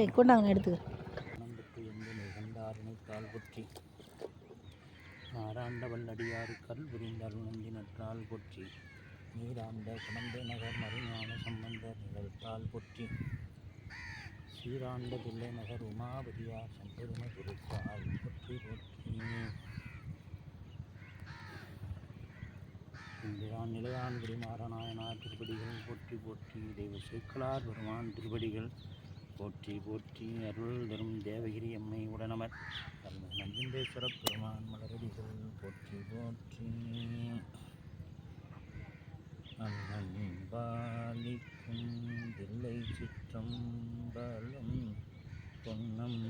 Okay கொண்டாங்க எடுத்துக்க மனம்பெற்று எங்கு நிகழ்ந்தாரினை வல்லடியாறு கல் புரிந்தால் அருணந்தி நற்றால் பொற்றி. நீராண்ட குழந்தை நகர் மறுஞான சம்பந்தர் நிகழ்த்தால் பொற்றி. சீராண்ட பிள்ளை நகர் உமாபதியார் செம்பெருமை பொருட்பால் பொற்றி பொற்றி. இந்திரான் நிலையான் குடிமாறநாயனார் திருப்படிகள் போற்றி போற்றி. தெய்வ சேக்கலார் பெருமான் திருப்படிகள் போற்றி போற்றி அருள் தரும் தேவகிரி அம்மை உடனமர். நஞ்சுண்டேஸ்வர பெருமான் மலரடிகள் போற்றி போற்றி. அண்ணன் பாலிக்கும் தில்லை சிற்றம்பலம் பொன்னம்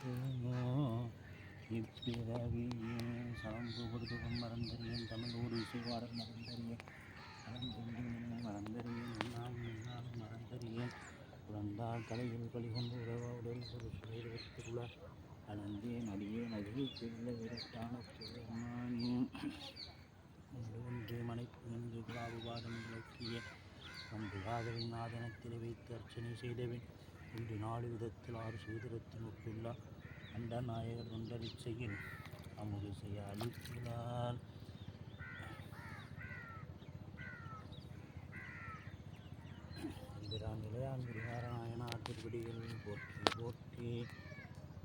பாலிக்குமோ இப்பிறவியே சாம்பு கொடுத்துகம் மறந்தறியேன்? தமிழோடு இசைவாடல் மறந்தறியேன். மறந்தறியேன் மறந்தறியேன். என்னால் என்னால் மறந்தறியேன். குழந்தால் தலையில் கழிகொண்டு உறவா உடல் ஒரு சுயத்திருள அழந்தேன் அடியேன் அடியை செல்ல விரட்டான திருமானி ஒன்று மனைப்பு நின்று குலாபுபாதம் விளக்கிய. அன்று காதலின் நாதனத்தில் வைத்து அர்ச்சனை செய்தவன். இன்று நாலு விதத்தில் ஆறு சூதிரத்தின் ஒப்புள்ள அண்ட நாயகர் தொண்டரிச்சையில் அமுது செய்ய அளிக்கிறார் எம்பிரான் நிலையான் குடிகார நாயனார் திருப்படிகள் போற்றி போற்றி.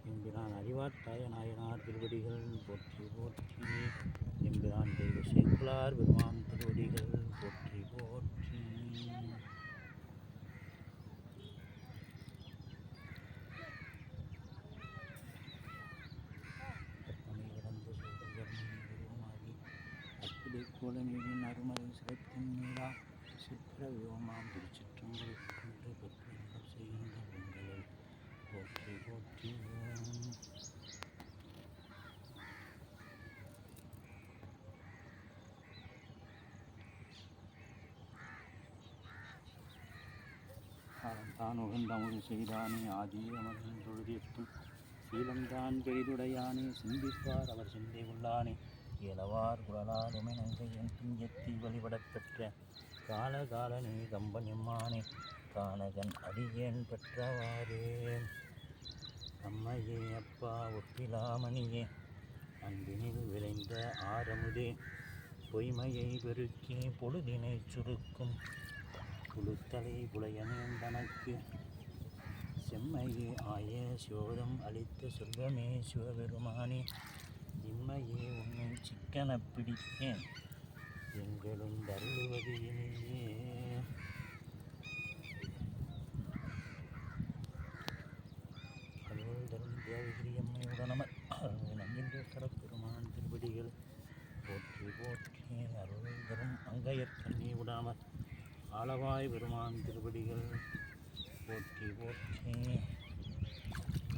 எம்பிரான் அறிவாட்டாய நாயனார் திருவடிகள் போற்றி போற்றி. எம்பிரான் தெய்வ சேக்குலார் பெருமான் திருவடிகள் போற்றி போ அப்பிடை கோலமேவின் அருமறை சிறப்பின் மீளா சித்திர வியோமாம். திருச்சிற்றம்பலம் கொண்டு பற்றிகள் செய்கின்ற பெண்களை போற்றி போற்றி ஓம். தான் உகந்தமுது செய்தானே ஆதியே அமர்ந்த சீலம்தான் பெரிதுடையானே சிந்திப்பார் அவர் சிந்தை உள்ளானே. இளவார் குழலால் உமெனங்கையன் திஞ்சத்தி வழிபடப் பெற்ற கால கம்பனிம்மானே கானகன் அடியேன் பெற்றவாறே. அம்மையே அப்பா ஒப்பிலாமணியே அன்பினில் விளைந்த ஆரமுதே பொய்மையை பெருக்கி பொழுதினை சுருக்கும் புழுத்தலை புலையனேன் தனக்கு. செம்மையே ஆய சோதம் அளித்த செல்வமே சிவபெருமானே இம்மையே உன்னும் சிக்கனை பிடித்தேன். எங்களும் தருளுவது இனியே அருள் தரும் தேவகிரி அம்மையுடனமர் நம்பிந்தேஸ்வர பெருமான் திருப்படிகள் போற்றி போற்றி அருள் தரும் அங்கையர் கண்ணி விடாமற் ஆளவாய் பெருமான் திருப்படிகள் போற்றி போற்றி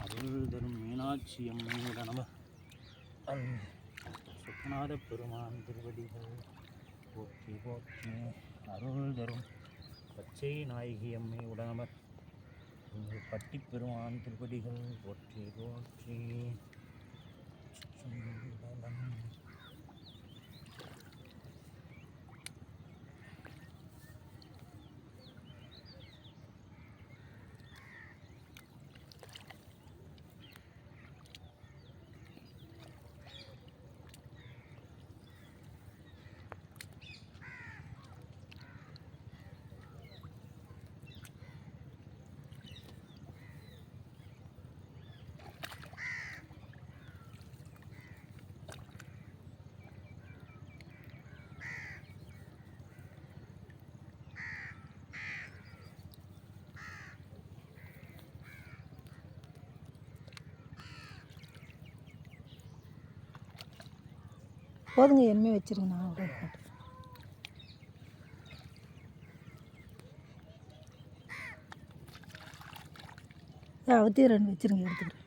அருள் தரும் மீனாட்சி அம்மையுடனமர் சுக்கநாத பெருமான் திருவடிகள் போற்றி போற்றி அருள் தரும் பச்சை நாயகி அம்மை உடனமர் உங்கள் பட்டி பெருமான் திருவடிகள் போற்றி போற்றி சிற்றம்பலம். போதுங்க எம்மே வச்சிருங்க நான் அப்படியே போட்டு அவுத்தி ரெண்டு வச்சிருங்க எடுத்துக்கிறேன்.